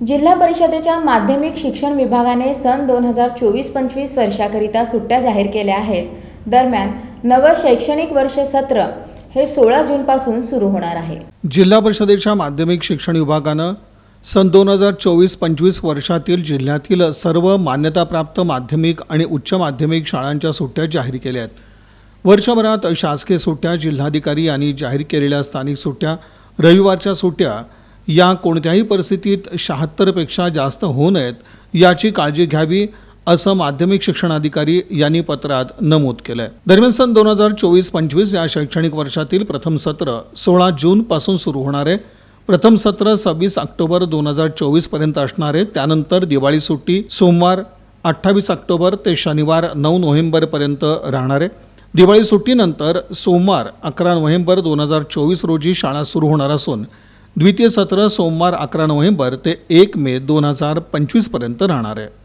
जिल्हा परिषदेच्या माध्यमिक शिक्षण विभागाने सन दोन हजार चोवीस पंचवीस वर्षाकरिता सुट्ट्या जाहीर केल्या आहेत. दरम्यान नवं शैक्षणिक वर्ष सत्र हे सोळा जूनपासून सुरू होणार आहे. जिल्हा परिषदेच्या माध्यमिक शिक्षण विभागानं सन दोन हजार चोवीस पंचवीस वर्षातील जिल्ह्यातील सर्व मान्यताप्राप्त माध्यमिक आणि उच्च माध्यमिक शाळांच्या सुट्ट्या जाहीर केल्या आहेत. वर्षभरात शासकीय सुट्ट्या जिल्हाधिकारी यांनी जाहीर केलेल्या स्थानिक सुट्ट्या रविवारच्या सुट्ट्या या कोणत्याही परिस्थितीत शहात्तरपेक्षा जास्त होऊ नयेत याची काळजी घ्यावी असं माध्यमिक शिक्षणाधिकारी यांनी पत्रात नमूद केलं आहे दरम्यान सन दोन हजार चोवीस पंचवीस या शैक्षणिक वर्षातील प्रथम सत्र सोळा जूनपासून सुरू होणार आहे. प्रथम सत्र सव्वीस ऑक्टोबर दोन हजार चोवीसपर्यंत असणार आहे. त्यानंतर दिवाळी सुट्टी सोमवार अठ्ठावीस ऑक्टोबर ते शनिवार नऊ नोव्हेंबरपर्यंत राहणार आहे. दिवाळी सुट्टीनंतर सोमवार अकरा नोव्हेंबर दोन हजार चोवीस रोजी शाळा सुरू होणार असून द्वितीय सत्र सोमवार अकरा नोव्हेंबर ते एक मे दोन हजार पंचवीसपर्यंत राहणार आहे.